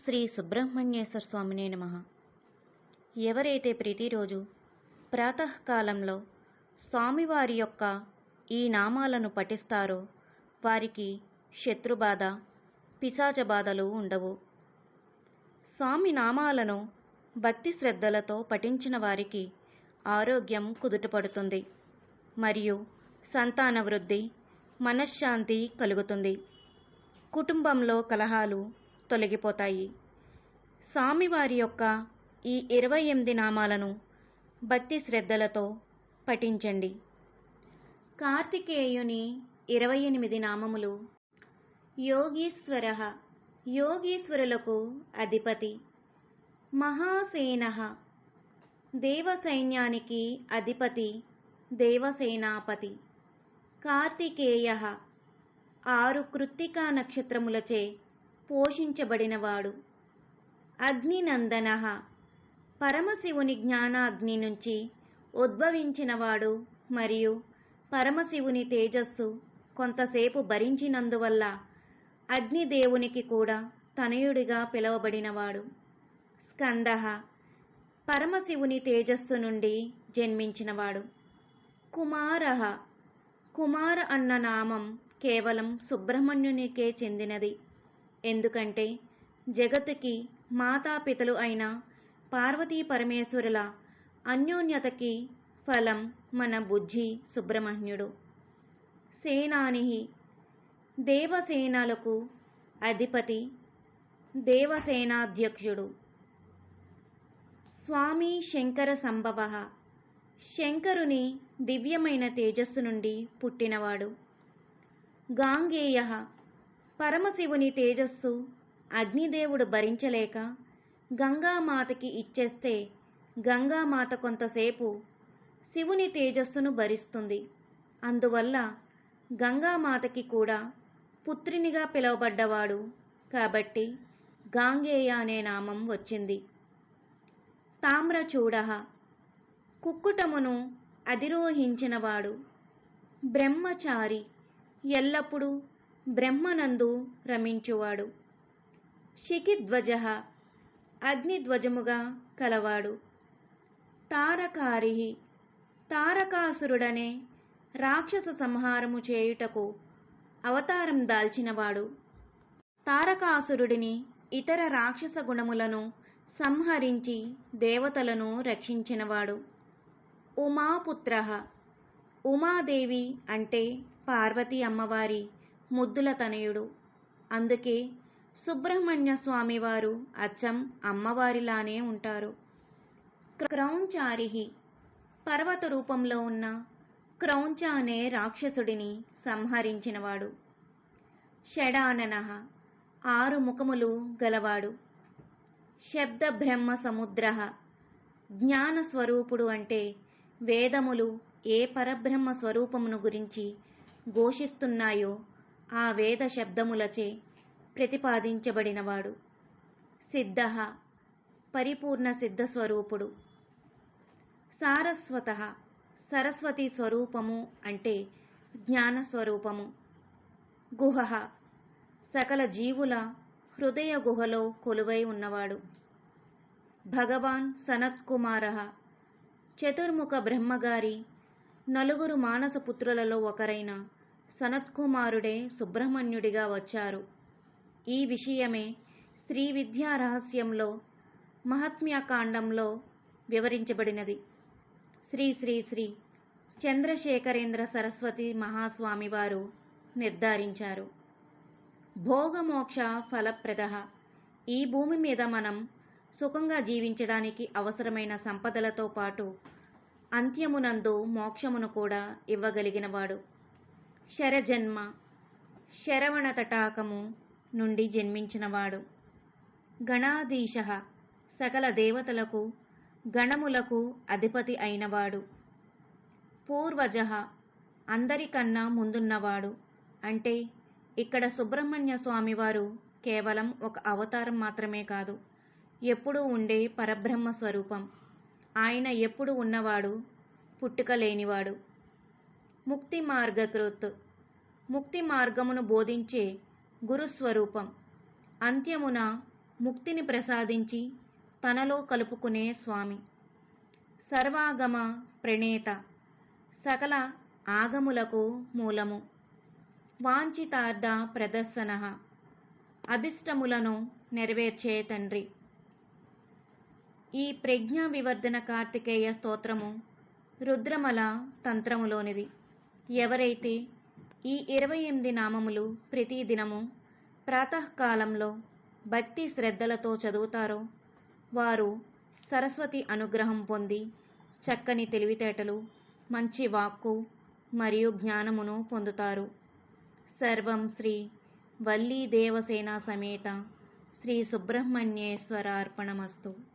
శ్రీ సుబ్రహ్మణ్యేశ్వర స్వామినే నమ. ఎవరైతే ప్రతిరోజు ప్రాతకాలంలో స్వామివారి యొక్క ఈ నామాలను పఠిస్తారో వారికి శత్రుబాధ పిశాచ బాధలు ఉండవు. స్వామి నామాలను భక్తి శ్రద్ధలతో పఠించిన వారికి ఆరోగ్యం కుదుటపడుతుంది మరియు సంతాన వృద్ధి మనశ్శాంతి కలుగుతుంది. కుటుంబంలో కలహాలు తొలగిపోతాయి. స్వామివారి యొక్క ఈ ఇరవై ఎనిమిది నామాలను భక్తి శ్రద్ధలతో పఠించండి. కార్తికేయుని ఇరవై ఎనిమిది నామములు యోగీశ్వర యోగీశ్వరులకు అధిపతి. మహాసేన దేవసైన్యానికి అధిపతి దేవసేనాపతి. కార్తికేయ ఆరు కృత్తికా నక్షత్రములచే పోషించబడినవాడు. అగ్నినందన. పరమశివుని జ్ఞానాగ్ని నుంచి ఉద్భవించినవాడు మరియు పరమశివుని తేజస్సు కొంతసేపు భరించినందువల్ల అగ్నిదేవునికి కూడా తనయుడిగా పిలువబడినవాడు. స్కంద. పరమశివుని తేజస్సు నుండి జన్మించినవాడు. కుమార. కుమార అన్న నామం కేవలం సుబ్రహ్మణ్యునికే చెందినది. ఎందుకంటే జగత్తుకి మాతాపితలు అయిన పార్వతీ పరమేశ్వరుల అన్యోన్యతకి ఫలం మన బుజ్జి సుబ్రహ్మణ్యుడు. సేనాని దేవసేనలకు అధిపతి దేవసేనాధ్యక్షుడు. స్వామి శంకర సంభవ శంకరుని దివ్యమైన తేజస్సు నుండి పుట్టినవాడు. గాంగేయ పరమశివుని తేజస్సు అగ్నిదేవుడు భరించలేక గంగామాతకి ఇచ్చేస్తే గంగామాత కొంతసేపు శివుని తేజస్సును భరిస్తుంది. అందువల్ల గంగామాతకి కూడా పుత్రినిగా పిలువబడ్డవాడు కాబట్టి గాంగేయ అనే నామం వచ్చింది. తామ్రచూడ కుక్కుటమును అధిరోహించినవాడు బ్రహ్మచారి ఎల్లప్పుడూ బ్రహ్మనందు రమించువాడు. శిఖిధ్వజ అగ్నిధ్వజముగా కలవాడు. తారకారి తారకాసురుడనే రాక్షస సంహారము చేయుటకు అవతారం దాల్చినవాడు. తారకాసురుడిని ఇతర రాక్షస గుణములను సంహరించి దేవతలను రక్షించినవాడు. ఉమాపుత్ర ఉమాదేవి అంటే పార్వతి అమ్మవారి ముద్దుల తనయుడు. అందుకే సుబ్రహ్మణ్య స్వామివారు అచ్చం అమ్మవారిలానే ఉంటారు. క్రౌంచారి పర్వత రూపంలో ఉన్న క్రౌంచ అనే రాక్షసుడిని సంహరించినవాడు. షడానన ఆరు ముఖములు గలవాడు. శబ్ద బ్రహ్మ సముద్ర జ్ఞాన స్వరూపుడు అంటే వేదములు ఏ పరబ్రహ్మ స్వరూపమును గురించి ఘోషిస్తున్నాయో ఆ వేద శబ్దములచే ప్రతిపాదించబడినవాడు. సిద్ధ పరిపూర్ణ సిద్ధ స్వరూపుడు సారస్వత సరస్వతి స్వరూపము అంటే జ్ఞాన స్వరూపము గుహ సకల జీవుల హృదయ గుహలో కొలువై ఉన్నవాడు. భగవాన్ సనత్కుమార చతుర్ముఖ బ్రహ్మగారి నలుగురు మానస పుత్రులలో ఒకరైన సనత్కుమారుడే సుబ్రహ్మణ్యుడిగా వచ్చారు. ఈ విషయమే శ్రీ విద్యా రహస్యంలో మహాత్మ్యకాండంలో వివరించబడినది. శ్రీ శ్రీ శ్రీ చంద్రశేఖరేంద్ర సరస్వతి మహాస్వామి వారు నిర్ధారించారు. భోగమోక్ష ఫలప్రద. ఈ భూమి మీద మనం సుఖంగా జీవించడానికి అవసరమైన సంపదలతో పాటు అంత్యమునందు మోక్షమును కూడా ఇవ్వగలిగినవాడు. శరజన్మ. శరవణ తటాకము నుండి జన్మించినవాడు. గణాధీశ సకల దేవతలకు గణములకు అధిపతి అయినవాడు. పూర్వజ అందరికన్నా ముందున్నవాడు. అంటే ఇక్కడ సుబ్రహ్మణ్య స్వామివారు కేవలం ఒక అవతారం మాత్రమే కాదు. ఎప్పుడూ ఉండే పరబ్రహ్మ స్వరూపం. ఆయన ఎప్పుడు ఉన్నవాడు? పుట్టుక లేనివాడు. ముక్తి మార్గకృత్. ముక్తి మార్గమును బోధించే గురుస్వరూపం అంత్యమున ముక్తిని ప్రసాదించి తనలో కలుపుకునే స్వామి. సర్వాగమ ప్రణేత. సకల ఆగములకు మూలము. వాంఛితార్థ ప్రదర్శన. అభిష్టములను నెరవేర్చే తండ్రి. ఈ ప్రజ్ఞా వివర్ధన కార్తికేయ స్తోత్రము రుద్రమల తంత్రములోనిది. ఎవరైతే ఈ ఇరవై ఎనిమిది నామములు ప్రతిదినము ప్రాతకాలంలో భక్తి శ్రద్ధలతో చదువుతారో వారు సరస్వతి అనుగ్రహం పొంది చక్కని తెలివితేటలు మంచి వాక్కు మరియు జ్ఞానమును పొందుతారు. సర్వం శ్రీ వల్లీ దేవసేన సమేత శ్రీ సుబ్రహ్మణ్యేశ్వర అర్పణమస్తు